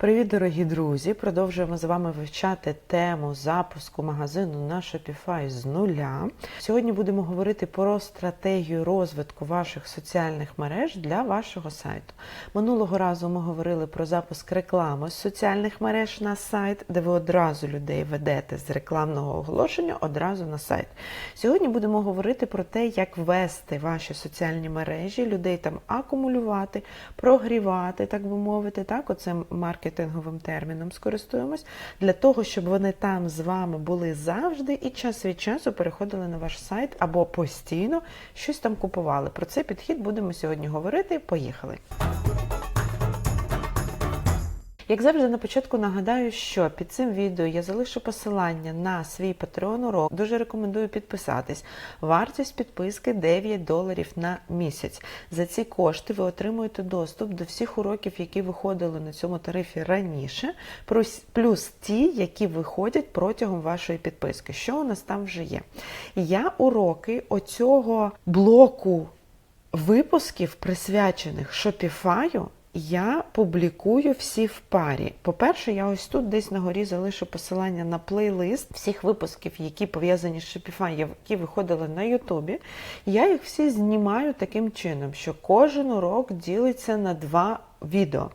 Привіт, дорогі друзі! Продовжуємо з вами вивчати тему запуску магазину на Shopify з нуля. Сьогодні будемо говорити про стратегію розвитку ваших соціальних мереж для вашого сайту. Минулого разу ми говорили про запуск реклами з соціальних мереж на сайт, де ви одразу людей ведете з рекламного оголошення одразу на сайт. Сьогодні будемо говорити про те, як вести ваші соціальні мережі, людей там акумулювати, прогрівати, так би мовити, так, оцим маркетинговим терміном скористуємось, для того, щоб вони там з вами були завжди і час від часу переходили на ваш сайт або постійно щось там купували. Про цей підхід будемо сьогодні говорити. Поїхали! Як завжди, на початку нагадаю, що під цим відео я залишу посилання на свій Patreon урок. Дуже рекомендую підписатись. Вартість підписки 9 доларів на місяць. За ці кошти ви отримуєте доступ до всіх уроків, які виходили на цьому тарифі раніше, плюс ті, які виходять протягом вашої підписки. Що у нас там вже є? Я уроки оцього блоку випусків, присвячених Shopify, я публікую всі в парі. По-перше, я ось тут десь на горі залишу посилання на плейлист всіх випусків, які пов'язані з Shopify, які виходили на Ютубі. Я їх всі знімаю таким чином, що кожен урок ділиться на два відео.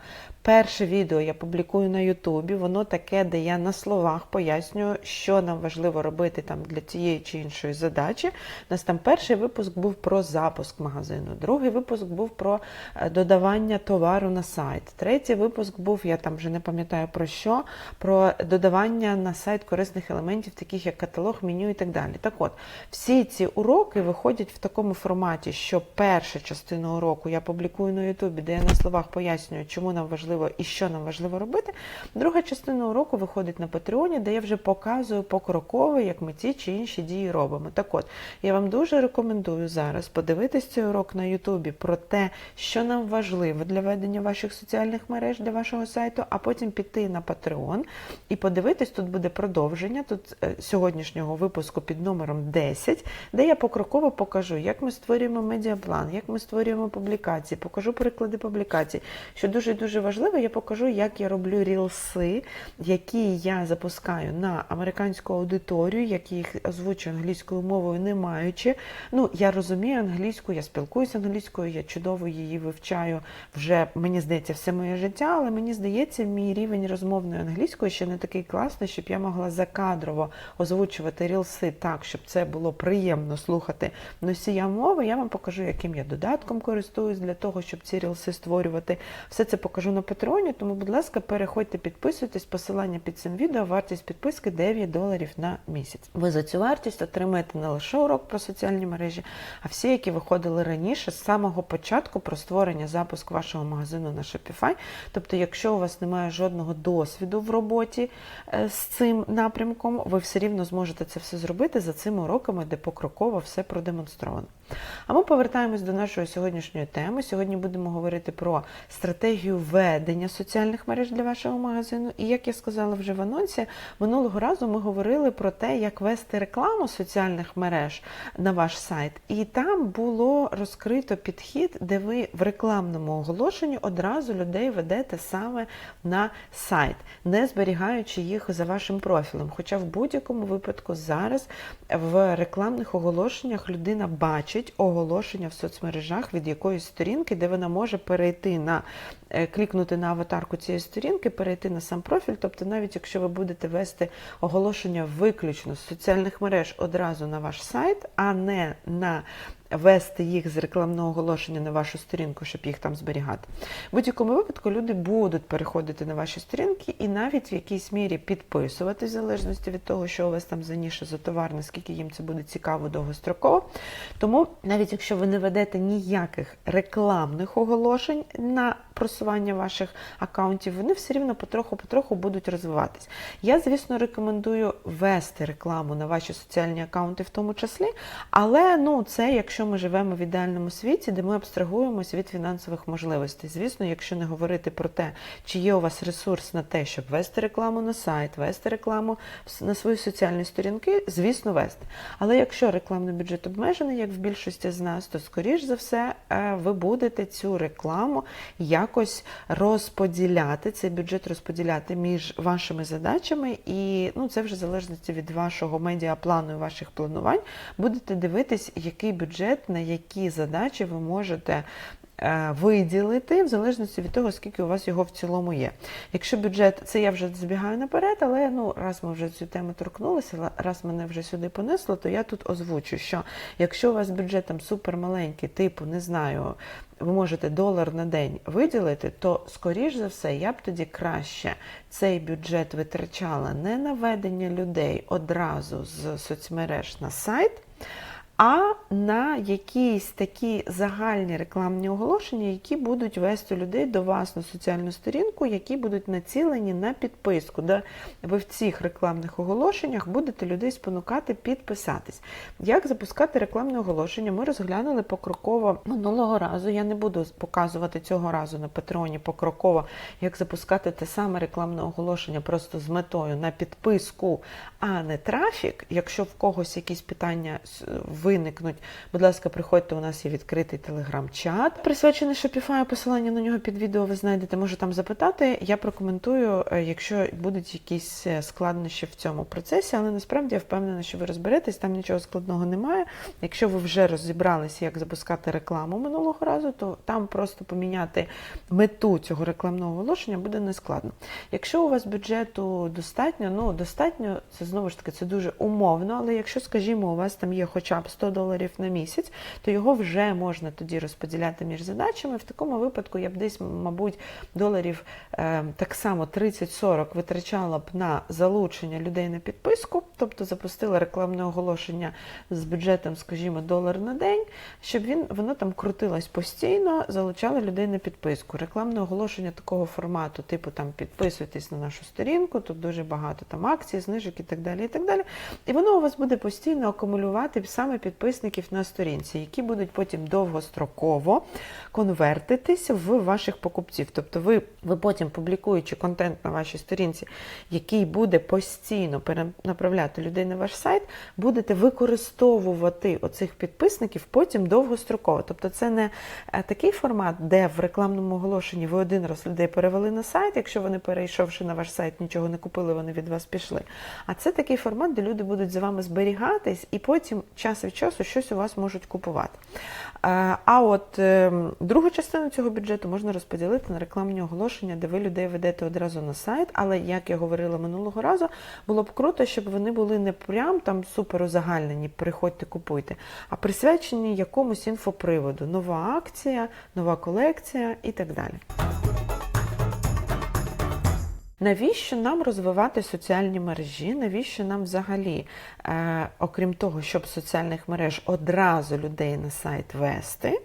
Перше відео я публікую на Ютубі, воно таке, де я на словах пояснюю, що нам важливо робити там для цієї чи іншої задачі. У нас там перший випуск був про запуск магазину, другий випуск був про додавання товару на сайт. Третій випуск був, я там вже не пам'ятаю про що, про додавання на сайт корисних елементів, таких як каталог, меню і так далі. Так от, всі ці уроки виходять в такому форматі, що перша частина уроку я публікую на Ютубі, де я на словах пояснюю, чому нам важливо і що нам важливо робити. Друга частина уроку виходить на Патреоні, де я вже показую покроково, як ми ті чи інші дії робимо. Так от, я вам дуже рекомендую зараз подивитись цей урок на Ютубі про те, що нам важливо для ведення ваших соціальних мереж для вашого сайту, а потім піти на Patreon і подивитись, тут буде продовження тут сьогоднішнього випуску під номером 10, де я покроково покажу, як ми створюємо медіаплан, як ми створюємо публікації, покажу приклади публікацій. Що дуже дуже важливо, я покажу, як я роблю рілси, які я запускаю на американську аудиторію, які їх озвучую англійською мовою, не маючи. Ну, я розумію англійську, я спілкуюся англійською, я чудово її вивчаю вже, мені здається, все моє життя, але мені здається, мій рівень розмовної англійської ще не такий класний, щоб я могла закадрово озвучувати рілси так, щоб це було приємно слухати носія мови. Я вам покажу, яким я додатком користуюсь для того, щоб ці рілси створювати. Все це покажу на Патреоні, тому, будь ласка, переходьте, підписуйтесь, посилання під цим відео, вартість підписки 9 доларів на місяць. Ви за цю вартість отримаєте не лише урок про соціальні мережі, а всі, які виходили раніше, з самого початку про створення запуск вашого магазину на Shopify. Тобто, якщо у вас немає жодного досвіду в роботі з цим напрямком, ви все рівно зможете це все зробити за цими уроками, де покроково все продемонстровано. А ми повертаємось до нашої сьогоднішньої теми. Сьогодні будемо говорити про стратегію ведення соціальних мереж для вашого магазину. І як я сказала вже в анонсі, минулого разу ми говорили про те, як вести рекламу соціальних мереж на ваш сайт. І там було розкрито підхід, де ви в рекламному оголошенні одразу людей ведете саме на сайт, не зберігаючи їх за вашим профілем. Хоча в будь-якому випадку зараз в рекламних оголошеннях людина бачить оголошення в соцмережах від якоїсь сторінки, де вона може перейти на клікнути на аватарку цієї сторінки, перейти на сам профіль. Тобто, навіть якщо ви будете вести оголошення виключно з соціальних мереж одразу на ваш сайт, а не на вести їх з рекламного оголошення на вашу сторінку, щоб їх там зберігати. В будь-якому випадку люди будуть переходити на ваші сторінки і навіть в якійсь мірі підписувати, в залежності від того, що у вас там за ніша, за товар, наскільки їм це буде цікаво довгостроково. Тому навіть якщо ви не ведете ніяких рекламних оголошень на просування ваших аккаунтів, вони все рівно потроху-потроху будуть розвиватись. Я, звісно, рекомендую вести рекламу на ваші соціальні аккаунти в тому числі, але ну, це якщо ми живемо в ідеальному світі, де ми абстрагуємося від фінансових можливостей. Звісно, якщо не говорити про те, чи є у вас ресурс на те, щоб вести рекламу на сайт, вести рекламу на свої соціальні сторінки, звісно, вести. Але якщо рекламний бюджет обмежений, як в більшості з нас, то скоріш за все е, ви будете цю рекламу якось розподіляти, цей бюджет розподіляти між вашими задачами, і ну це вже залежить від вашого медіаплану і ваших планувань. Будете дивитись, який бюджет на які задачі ви можете. Е, Виділити в залежності від того, скільки у вас його в цілому є. Якщо бюджет, це я вже забігаю наперед, але ну раз ми вже цю тему торкнулися, раз мене вже сюди понесло, то я тут озвучу, що якщо у вас бюджет там супер маленький, типу, не знаю, ви можете долар на день виділити, то скоріш за все я б тоді краще цей бюджет витрачала не на ведення людей одразу з соцмереж на сайт. А на якісь такі загальні рекламні оголошення, які будуть вести людей до вас на соціальну сторінку, які будуть націлені на підписку, де ви в цих рекламних оголошеннях будете людей спонукати підписатись. Як запускати рекламне оголошення? Ми розглянули покроково минулого разу. Я не буду показувати цього разу на Патреоні покроково, як запускати те саме рекламне оголошення просто з метою на підписку, а не трафік. Якщо в когось якісь питання виникнуть, будь ласка, приходьте, у нас є відкритий телеграм-чат, присвячений Shopify, посилання на нього під відео ви знайдете, може там запитати. Я прокоментую, е, якщо будуть якісь е, складнощі в цьому процесі, але насправді я впевнена, що ви розберетесь, там нічого складного немає. Якщо ви вже розібралися, як запускати рекламу минулого разу, то там просто поміняти мету цього рекламного оголошення буде нескладно. Якщо у вас бюджету достатньо, ну достатньо, це знову ж таки це дуже умовно, але якщо, скажімо, у вас там є хоча б 100 доларів на місяць, то його вже можна тоді розподіляти між задачами. В такому випадку я б десь, мабуть, доларів е, так само 30-40 витрачала б на залучення людей на підписку, тобто запустила рекламне оголошення з бюджетом, скажімо, долар на день, щоб він воно там крутилось постійно, залучало людей на підписку. Рекламне оголошення такого формату, типу там підписуйтесь на нашу сторінку, тут дуже багато там акцій, знижок і так далі. І так далі. І воно у вас буде постійно акумулювати саме підписників на сторінці, які будуть потім довгостроково конвертитися в ваших покупців. Тобто, ви, ви потім публікуючи контент на вашій сторінці, який буде постійно перенаправляти людей на ваш сайт, будете використовувати оцих підписників потім довгостроково. Тобто, це не е, такий формат, де в рекламному оголошенні ви один раз людей перевели на сайт, якщо вони, перейшовши на ваш сайт, нічого не купили, вони від вас пішли. А це такий формат, де люди будуть за вами зберігатись, і потім час від часу щось у вас можуть купувати. Е, А от е, другу частину цього бюджету можна розподілити на рекламні оголошення, де ви людей ведете одразу на сайт. Але, як я говорила минулого разу, було б круто, щоб вони були не прям там супер узагальнені, приходьте, купуйте, а присвячені якомусь інфоприводу. Нова акція, нова колекція і так далі. Навіщо нам розвивати соціальні мережі? Навіщо нам взагалі, е, окрім того, щоб соціальних мереж одразу людей на сайт вести?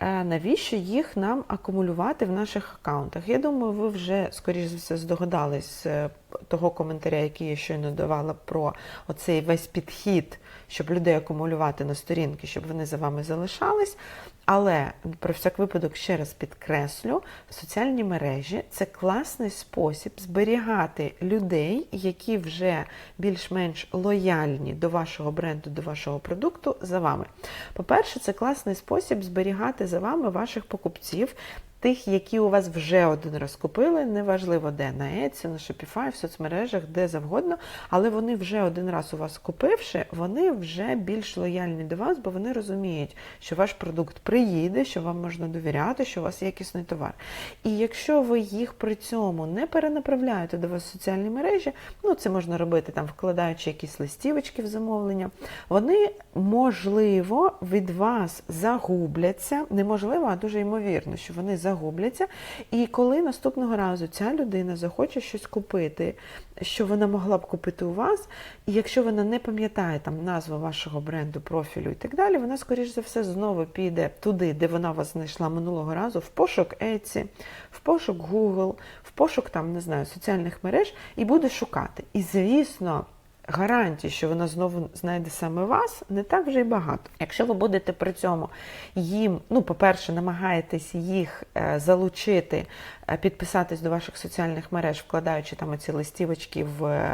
Е, навіщо їх нам акумулювати в наших аккаунтах? Я думаю, ви вже, скоріш за все, здогадались з е, того коментаря, який я щойно давала про оцей весь підхід, щоб людей акумулювати на сторінки, щоб вони за вами залишались. Але про всяк випадок ще раз підкреслю: соціальні мережі це класний спосіб зберігати людей, які вже більш-менш лояльні до вашого бренду, до вашого продукту за вами. По-перше, це класний спосіб зберігати за вами ваших покупців. Тих, які у вас вже один раз купили, неважливо де, на Etsy, на Shopify, в соцмережах, де завгодно, але вони вже один раз у вас купивши, вони вже більш лояльні до вас, бо вони розуміють, що ваш продукт приїде, що вам можна довіряти, що у вас якісний товар. І якщо ви їх при цьому не перенаправляєте до вас в соціальні мережі, ну це можна робити там, вкладаючи якісь листівочки в замовлення, вони можливо від вас загубляться, неможливо, а дуже ймовірно, що вони загубляться. І коли наступного разу ця людина захоче щось купити, що вона могла б купити у вас, і якщо вона не пам'ятає там назву вашого бренду, профілю і так далі, вона, скоріш за все, знову піде туди, де вона вас знайшла минулого разу, в пошук Etsy, в пошук Google, в пошук там, не знаю, соціальних мереж, і буде шукати. І звісно. Гарантій, що вона знову знайде саме вас, не так вже й багато. Якщо ви будете при цьому їм, ну, по-перше, намагаєтесь їх е, залучити, е, підписатись до ваших соціальних мереж, вкладаючи там оці листівочки в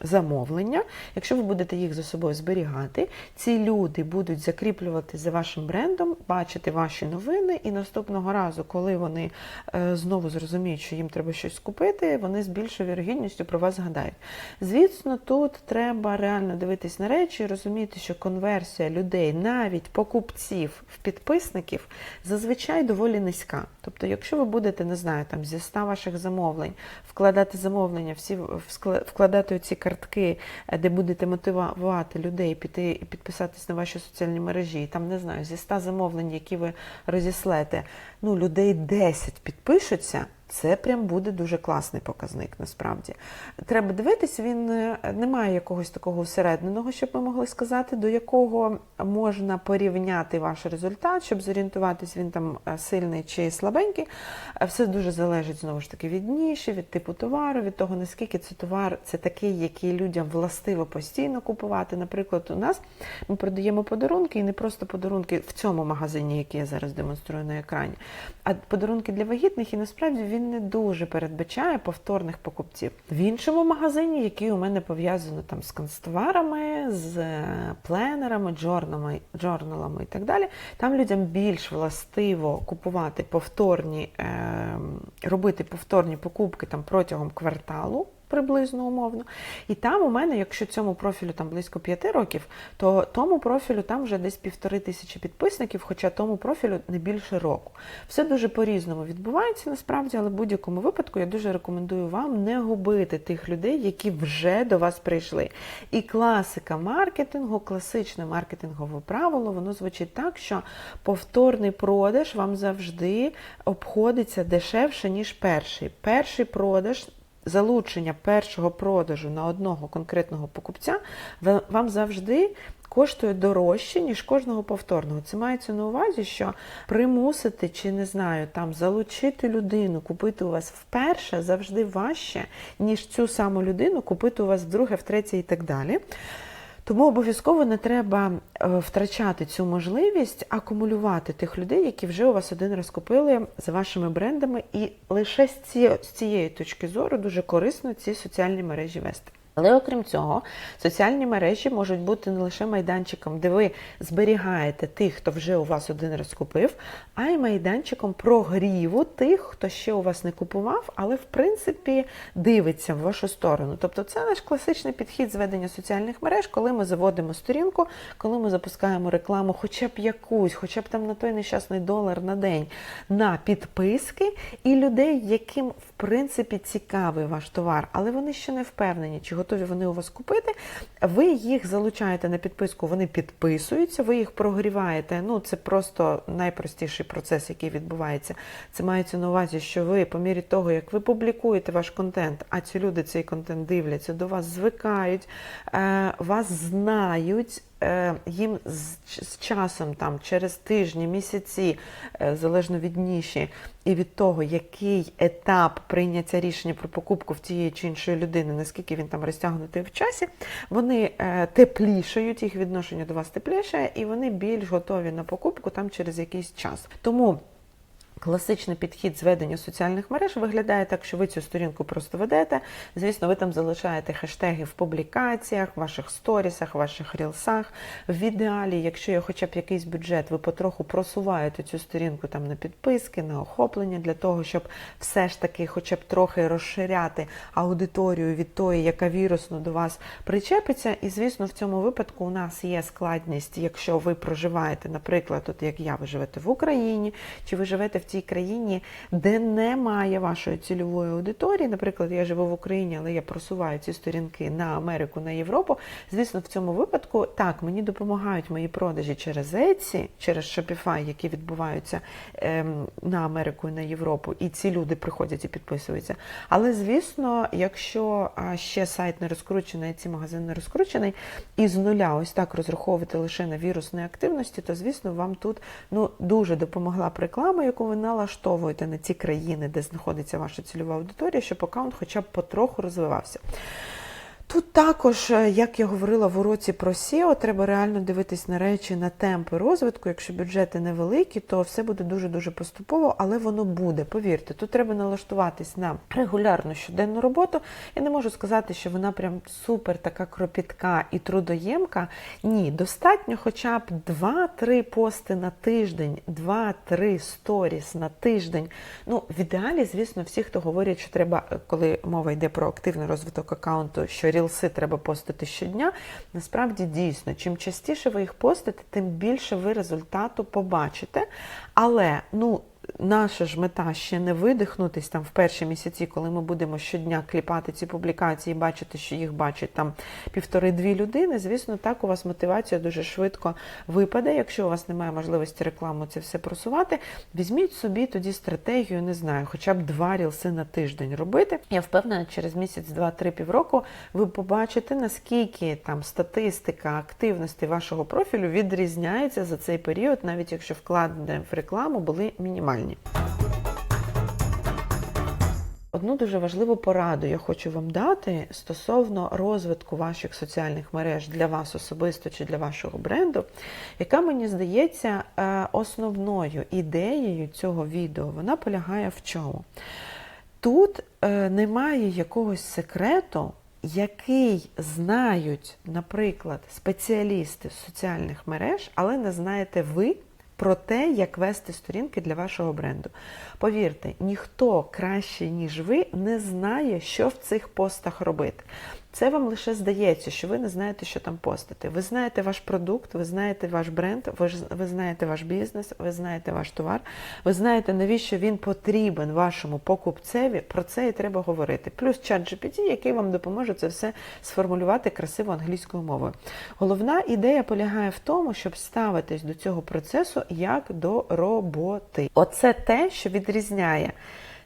замовлення. Якщо ви будете їх за собою зберігати, ці люди будуть закріплювати за вашим брендом, бачити ваші новини, і наступного разу, коли вони е, знову зрозуміють, що їм треба щось купити, вони з більшою вірогідністю про вас згадають. Звісно, тут треба реально дивитись на речі і розуміти, що конверсія людей, навіть покупців в підписників, зазвичай доволі низька. Тобто, якщо ви будете, не знаю, там зі 100 ваших замовлень вкладати замовлення, всі вкладати оці картки, е, де будете мотивувати людей піти і підписатись на ваші соціальні мережі, там не знаю, зі 100 замовлень, які ви розіслете, ну людей 10 підпишуться. Це прям буде дуже класний показник, насправді. Треба дивитись, він е, не має якогось такого усередненого, щоб ми могли сказати, до якого можна порівняти ваш результат, щоб зорієнтуватись, він там е, сильний чи слабенький. Е, Все дуже залежить знову ж таки від ніші, від типу товару, від того, наскільки це товар це такий, який людям властиво постійно купувати. Наприклад, у нас ми продаємо подарунки, і не просто подарунки в цьому магазині, який я зараз демонструю на екрані, а подарунки для вагітних, і насправді він не дуже передбачає повторних покупців. В іншому магазині, який у мене пов'язано там з канцтоварами, з е, пленерами, джорнами, джорналами і так далі, там людям більш властиво купувати повторні, е, робити повторні покупки там протягом кварталу. Приблизно умовно. І там у мене, якщо цьому профілю там близько п'яти років, то тому профілю там вже десь півтори тисячі підписників, хоча тому профілю не більше року. Все дуже по-різному відбувається насправді, але в будь-якому випадку я дуже рекомендую вам не губити тих людей, які вже до вас прийшли. І класика маркетингу, класичне маркетингове правило, воно звучить так, що повторний продаж вам завжди обходиться дешевше, ніж перший. Перший продаж залучення першого продажу на одного конкретного покупця вам завжди коштує дорожче, ніж кожного повторного. Це мається на увазі, що примусити чи не знаю, там залучити людину, купити у вас вперше завжди важче, ніж цю саму людину купити у вас вдруге, втретє і так далі. Тому обов'язково не треба е, втрачати цю можливість акумулювати тих людей, які вже у вас один раз купили за вашими брендами, і лише з цієї точки зору дуже корисно ці соціальні мережі вести. Але окрім цього, соціальні мережі можуть бути не лише майданчиком, де ви зберігаєте тих, хто вже у вас один раз купив, а й майданчиком прогріву тих, хто ще у вас не купував, але в принципі дивиться в вашу сторону. Тобто це наш класичний підхід зведення соціальних мереж, коли ми заводимо сторінку, коли ми запускаємо рекламу, хоча б якусь, хоча б там на той нещасний долар на день на підписки і людей, яким принципі цікавий ваш товар, але вони ще не впевнені, чи готові вони у вас купити. Ви їх залучаєте на підписку, вони підписуються, ви їх прогріваєте. Ну це просто найпростіший процес, який відбувається. Це мається на увазі, що ви по мірі того, як ви публікуєте ваш контент, а ці люди цей контент дивляться, до вас звикають, е, вас знають. Е, Їм з, часом, там через тижні, місяці, е, залежно від ніші, і від того, який етап прийняття рішення про покупку в тієї чи іншої людини, наскільки він там розтягнутий в часі, вони е, теплішають, їх відношення до вас тепліше, і вони більш готові на покупку там через якийсь час. Тому. Класичний підхід зведення соціальних мереж виглядає так, що ви цю сторінку просто ведете. Звісно, ви там залишаєте хештеги в публікаціях, ваших сторісах, ваших рілсах. В ідеалі, якщо є хоча б якийсь бюджет, ви потроху просуваєте цю сторінку там на підписки, на охоплення для того, щоб все ж таки, хоча б трохи розширяти аудиторію від тої, яка вірусно до вас причепиться. І звісно, в цьому випадку у нас є складність, якщо ви проживаєте, наприклад, от як я, ви живете в Україні, чи ви живете в тій країні, де немає вашої цільової аудиторії. Наприклад, я живу в Україні, але я просуваю ці сторінки на Америку, на Європу. Звісно, в цьому випадку так мені допомагають мої продажі через Etsy, через Shopify, які відбуваються ем, на Америку і на Європу, і ці люди приходять і підписуються. Але звісно, якщо ще сайт не розкручений, ці магазин не розкручений, і з нуля ось так розраховувати лише на вірусної активності, то звісно вам тут ну дуже допомогла реклама, яку ви налаштовуєте на ті країни, де знаходиться ваша цільова аудиторія, щоб аккаунт хоча б потроху розвивався. Тут також, е, як я говорила в уроці про SEO, треба реально дивитись на речі на темпи розвитку. Якщо бюджети невеликі, то все буде дуже-дуже поступово, але воно буде. Повірте, тут треба налаштуватись на регулярну щоденну роботу. Я не можу сказати, що вона прям супер така кропітка і трудоємка. Ні, достатньо хоча б 2-3 пости на тиждень, 2-3 сторіс на тиждень. Ну, в ідеалі, звісно, всі, хто говорять, що треба, е, коли мова йде про активний розвиток аккаунту, що рілси треба постити щодня. Насправді дійсно, чим частіше ви їх постите, тим більше ви результату побачите. Але ну. Наша ж мета ще не видихнутись там в перші місяці, коли ми будемо щодня кліпати ці публікації, бачити, що їх бачать там півтори-дві людини. Звісно, так у вас мотивація дуже швидко випаде. Якщо у вас немає можливості рекламу це все просувати, візьміть собі тоді стратегію, не знаю, хоча б два рілси на тиждень робити. Я впевнена, через місяць, два-три півроку ви побачите, наскільки там статистика активності вашого профілю відрізняється за цей період, навіть якщо вкладення в рекламу були мінімальні. Одну дуже важливу пораду я хочу вам дати стосовно розвитку ваших соціальних мереж для вас особисто чи для вашого бренду, яка мені здається е, основною ідеєю цього відео вона полягає в чому? Тут е, немає якогось секрету, який знають, наприклад, спеціалісти соціальних мереж, але не знаєте ви про те, як вести сторінки для вашого бренду. Повірте, ніхто краще, ніж ви, не знає, що в цих постах робити. Це вам лише здається, що ви не знаєте, що там постити. Ви знаєте ваш продукт, ви знаєте ваш бренд, ви, ви знаєте ваш бізнес, ви знаєте ваш товар, ви знаєте, навіщо він потрібен вашому покупцеві. Про це і треба говорити. Плюс чат GPT, який вам допоможе це все сформулювати красиво англійською мовою. Головна ідея полягає в тому, щоб ставитись до цього процесу як до роботи. Оце те, що відрізняє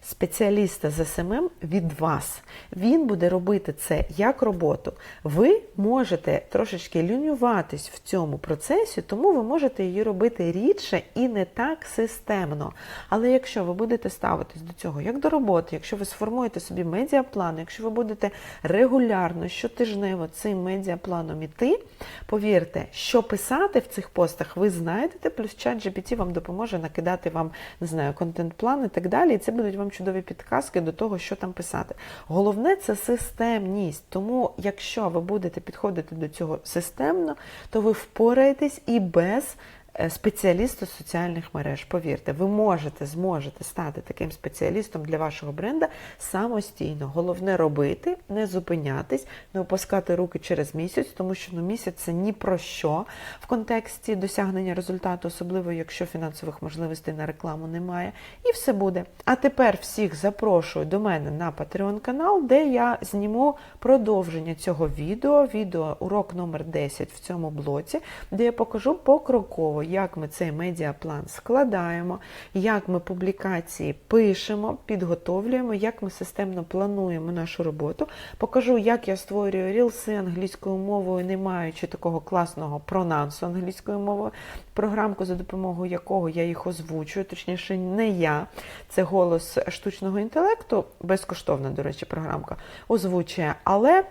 спеціаліста з СММ від вас. Він буде робити це як роботу. Ви можете трошечки лінюватись в цьому процесі, тому ви можете її робити рідше і не так системно. Але якщо ви будете ставитись до цього як до роботи, якщо ви сформуєте собі медіаплан, якщо ви будете регулярно, щотижнево цим медіапланом іти, повірте, що писати в цих постах, ви знайдете, плюс чат GPT вам допоможе накидати вам, не знаю, контент-план і так далі. І це будуть вам чудові підказки до того, що там писати. Головне це системність. Тому, якщо ви будете підходити до цього системно, то ви впораєтесь і без е, спеціаліста з соціальних мереж. Повірте, ви можете, зможете стати таким спеціалістом для вашого бренда самостійно. Головне робити, не зупинятись, не опускати руки через місяць, тому що ну, місяць це ні про що в контексті досягнення результату, особливо якщо фінансових можливостей на рекламу немає. І все буде. А тепер всіх запрошую до мене на Patreon канал, де я зніму продовження цього відео, відео урок номер 10 в цьому блоці, де я покажу покроково, як ми цей медіаплан складаємо, як ми публікації пишемо, підготовлюємо, як ми системно плануємо нашу роботу. Покажу, як я створюю рілси англійською мовою, не маючи такого класного пронансу англійською мовою, програмку, за допомогою якого я їх озвучую, точніше, не я, це голос штучного інтелекту, безкоштовна, до речі, програмка озвучує, але.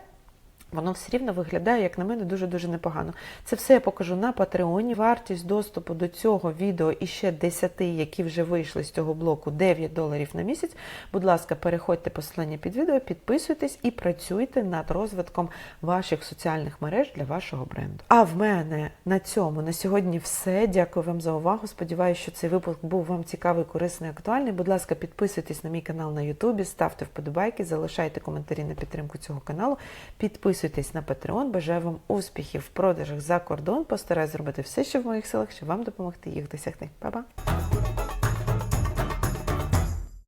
Воно все рівно виглядає, як на мене, дуже-дуже непогано. Це все я покажу на Патреоні. Вартість доступу до цього відео і ще 10, які вже вийшли з цього блоку, 9 доларів на місяць. Будь ласка, переходьте посилання під відео, підписуйтесь і працюйте над розвитком ваших соціальних мереж для вашого бренду. А в мене на цьому на сьогодні все. Дякую вам за увагу. Сподіваюся, що цей випуск був вам цікавий, корисний, актуальний. Будь ласка, підписуйтесь на мій канал на Ютубі, ставте вподобайки, залишайте коментарі на підтримку цього каналу. Підписуйтесь на Patreon. Бажаю вам успіхів в продажах за кордон. Постараюсь зробити все, що в моїх силах, щоб вам допомогти їх досягти. Па-па!